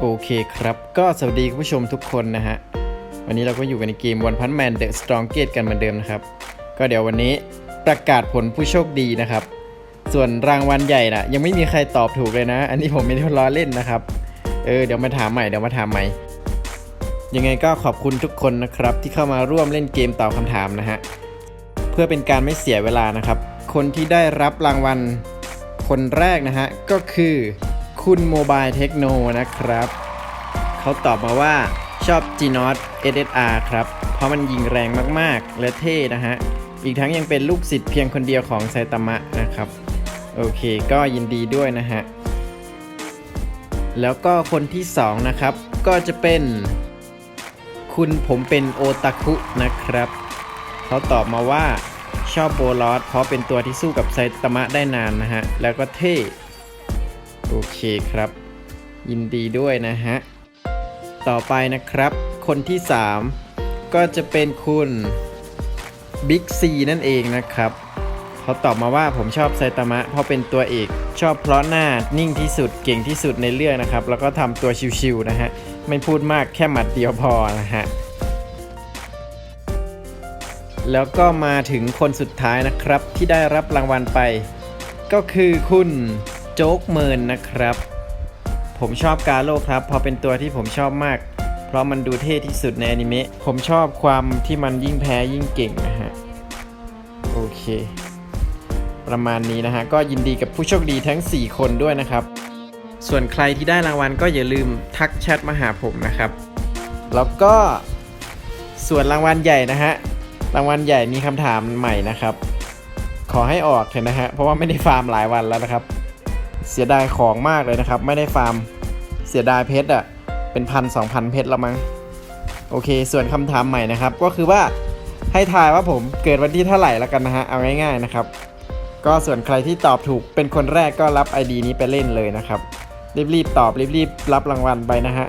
โอเคครับ ก็สวัสดีคุณผู้ชมทุกคนนะฮะ วันนี้เราก็อยู่กันในเกม One Punch Man The Strongest กันเหมือนเดิมนะครับ ก็เดี๋ยววันนี้ประกาศผลผู้โชคดีนะครับ ส่วนรางวัลใหญ่นะยังไม่มีใครตอบถูกเลยนะ อันนี้ผมไม่ได้ล้อเล่นนะครับ เออเดี๋ยวมาถามใหม่เดี๋ยวมาถามใหม่ ยังไงก็ขอบคุณทุกคนนะครับที่เข้ามาร่วมเล่นเกมตอบคำถามนะฮะ พื่อเป็นการไม่เสียเวลานะครับ คนที่ได้รับรางวัลคนแรกนะฮะ ก็คือคุณโมบายเทคโนนะครับ เขาตอบมาว่าชอบ g n o t SSR ครับ เพราะมันยิงแรงมากๆ และเท่นะฮะ อีกทั้งยังเป็นลูกศิษย์เพียงคนเดียวของไซตามะนะครับ โอเคก็ยินดีด้วยนะฮะ แล้วก็คนที่ 2 นะครับ ก็จะเป็น คุณผมเป็นโอตาคุนะครับ เขาตอบมาว่าชอบโบลอสเพราะเป็นตัวที่สู้กับไซตามะได้นานนะฮะ แล้วก็เท่ โอเคครับ ยินดีด้วยนะฮะ ต่อไปนะครับ คนที่ 3 ก็จะเป็นคุณบิ๊กซีนั่นเองนะครับเขาตอบมาว่าผมชอบไซตามะ เพราะเป็นตัวเอก ชอบเพราะหน้านิ่งที่สุดเก่งที่สุดในเรื่องนะครับ แล้วก็ทำตัวชิวๆนะฮะ ไม่พูดมากแค่หมัดเดียวพอนะฮะ แล้วก็มาถึงคนสุดท้ายนะครับ ที่ได้รับรางวัลไป ก็คือคุณโจ๊กเมินนะครับ ผมชอบกาโลครับพราะเป็นตัวที่ผมชอบมาก เพราะมันดูเท่ที่สุดในอนิเมะผมชอบความที่มันยิ่งแพ้ยิ่งเก่งนะฮะ โอเค ประมาณนี้นะฮะ ก็ยินดีกับผู้โชคดีทั้ง 4 คนด้วยนะครับ ส่วนใครที่ได้รางวัลก็อย่าลืมทักแชทมาหาผมนะครับ แล้วก็ส่วนรางวัลใหญ่นะฮะ รางวัลใหญ่มีคำถามใหม่นะครับ ขอให้ออกเถอะนะฮะเพราะว่าไม่ได้ฟาร์มหลายวันแล้วนะครับ เสียดายของมากเลยนะครับ ไม่ได้ฟาร์มเสียดายเพชรอะเป็นพันสองพันเพชรละมั้งโอเค ส่วนคำถามใหม่นะครับ ก็คือว่าให้ทายว่าผมเกิดวันที่เท่าไหร่แล้วกันนะฮะเอาง่าย ๆนะครับ ก็ส่วนใครที่ตอบถูกเป็นคนแรกก็รับ ID นี้ไปเล่นเลยนะครับรีบๆตอบรีบๆรับรางวัลไปนะฮะ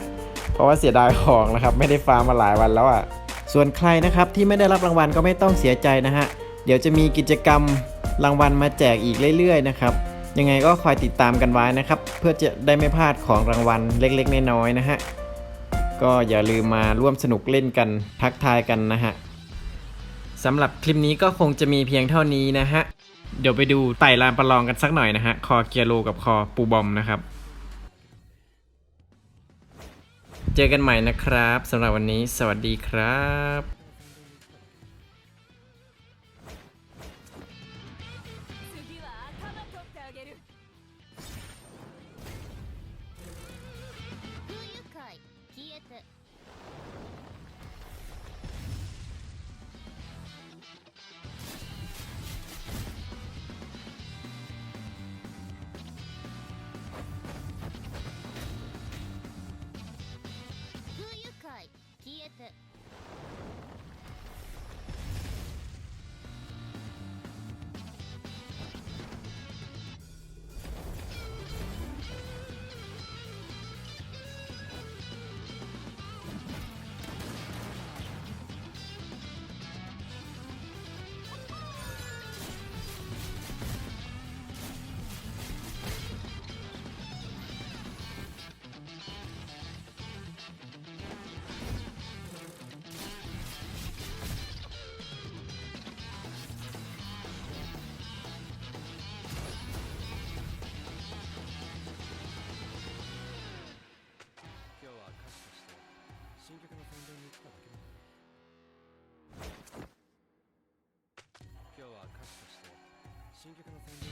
เพราะว่าเสียดายของนะครับ ไม่ได้ฟาร์มมาหลายวันแล้วอะ ส่วนใครนะครับที่ไม่ได้รับรางวัลก็ไม่ต้องเสียใจนะฮะ เดี๋ยวจะมีกิจกรรมรางวัลมาแจกอีกเรื่อยๆนะครับ ยังไงก็คอยติดตามกันไว้นะครับ เพื่อจะได้ไม่พลาดของรางวัลเล็กๆน้อยๆนะฮะ ก็อย่าลืมมาร่วมสนุกเล่นกันทักทายกันนะฮะสำหรับคลิปนี้ก็คงจะมีเพียงเท่านี้นะฮะ เดี๋ยวไปดูไต่ลานประลองกันสักหน่อยนะฮะ คอเกียร์โลกับคอปูบอมนะครับ เจอกันใหม่นะครับสำหรับวันนี้ สวัสดีครับ 消えて Dzięki, kochani.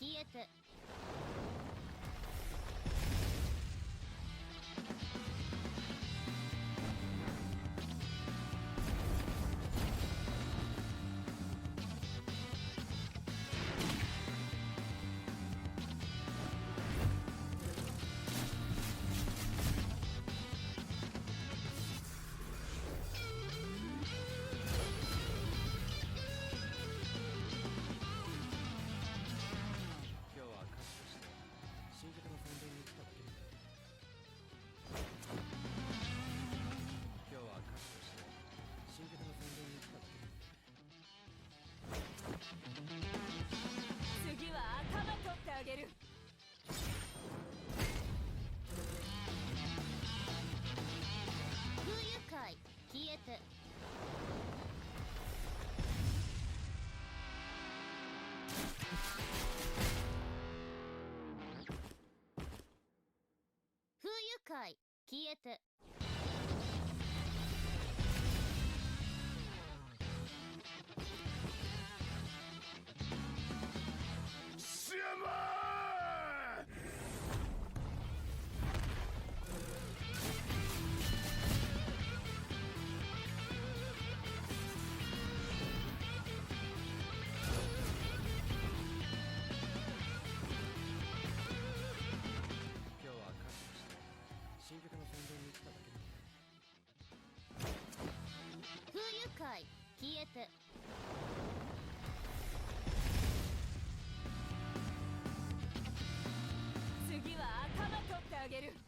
消えて。get it. で次は頭取ってあげる。